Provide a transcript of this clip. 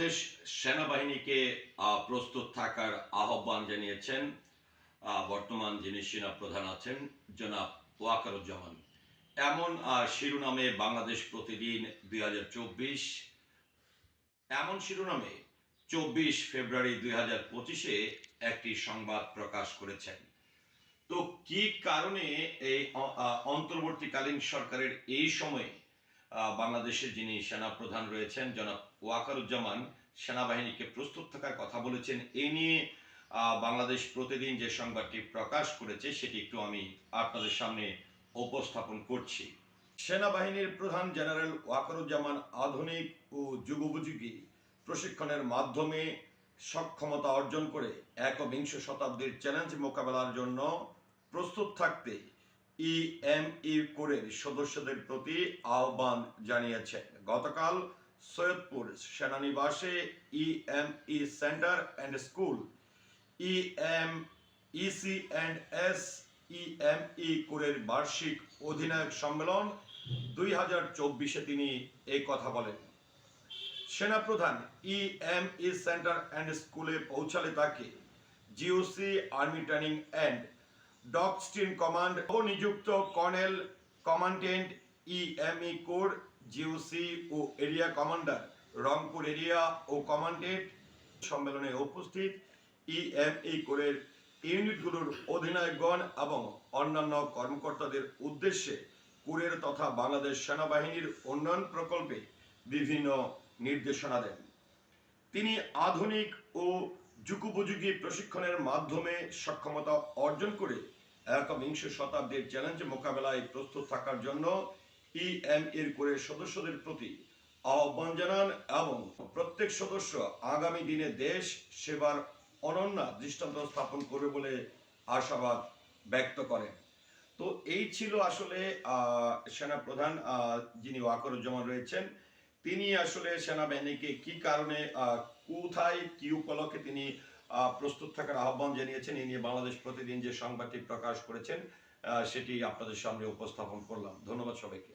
বাংলাদেশ সেনাবাহিনীকে প্রস্তুত থাকার আহ্বান জানিয়েছেন বর্তমান যিনি সেনা প্রধান আছেন, জনাব ওয়াকারুজ্জামান। এমন শিরোনামে বাংলাদেশ প্রতিদিন দুই হাজার চব্বিশ, এমন শিরোনামে চব্বিশ ফেব্রুয়ারি দুই হাজার একটি সংবাদ প্রকাশ করেছেন। তো কি কারণে এই অন্তর্বর্তীকালীন সরকারের এই সময়ে বাংলাদেশের যিনি সেনাপ্রধান রয়েছেন, জনাব ওয়াকারুজ্জামান, সেনাবাহিনীকে প্রস্তুত থাকার কথা বলেছেন। এ নিয়ে বাংলাদেশ প্রতিদিন যে সংবাদটি প্রকাশ করেছে, সেটি একটু আমি আপনাদের সামনে উপস্থাপন করছি। সেনাবাহিনীর প্রধান জেনারেল ওয়াকারুজ্জামান আধুনিক ও যুগোপযোগী প্রশিক্ষণের মাধ্যমে সক্ষমতা অর্জন করে একবিংশ শতাব্দীর চ্যালেঞ্জ মোকাবেলার জন্য প্রস্তুত থাকতে ইএমই কোরের সদস্যদের প্রতি আহ্বান জানিয়েছেন গতকাল সৈয়দপুর সেনানিবাসে EME centre and school EM EC and S EME কোরের বার্ষিক অধিনায়ক সম্মেলন দুই হাজার চব্বিশে তিনি এই কথা বলেন। সেনাপ্রধান ইএমই সেন্টার অ্যান্ড স্কুলে পৌঁছালে তাকে GOC army training and doctrine command ও নিযুক্ত colonel commandant EME corps GOC ও এরিয়া কমান্ডার, রংপুর এরিয়া ও কমান্ডেন্ট সম্মেলনে উপস্থিত ইএমই কোরের ইউনিটগুলোর অধিনায়কগণ এবং অন্যান্য কর্মকর্তাদের উদ্দেশ্যে কুরের তথা বাংলাদেশ সেনাবাহিনীর উন্নয়ন প্রকল্পে বিভিন্ন নির্দেশনা দেন। তিনি আধুনিক ও যুগোপযোগী প্রশিক্ষণের মাধ্যমে সক্ষমতা অর্জন করে একবিংশ শতাব্দীর চ্যালেঞ্জ মোকাবেলায় প্রস্তুত থাকার জন্য ইএম এর করে সদস্যদের প্রতি আহ্বান জানান এবং প্রত্যেক সদস্য আগামী দিনে দেশ সেবার অনন্য দৃষ্টান্ত স্থাপন করবে বলে আশাবাদ ব্যক্ত করেন। তো এই ছিল আসলে সেনাপ্রধান যিনি ওয়াকরুজ্জামান রয়েছেন। তিনি আসলে সেনাবাহিনীকে কি কারণে কোথায়, কি উপলক্ষে তিনি প্রস্তুত থাকার আহ্বান জানিয়েছেন, এ নিয়ে বাংলাদেশ প্রতিদিন যে সংবাদটি প্রকাশ করেছেন সেটি আপনাদের সামনে উপস্থাপন করলাম। ধন্যবাদ সবাইকে।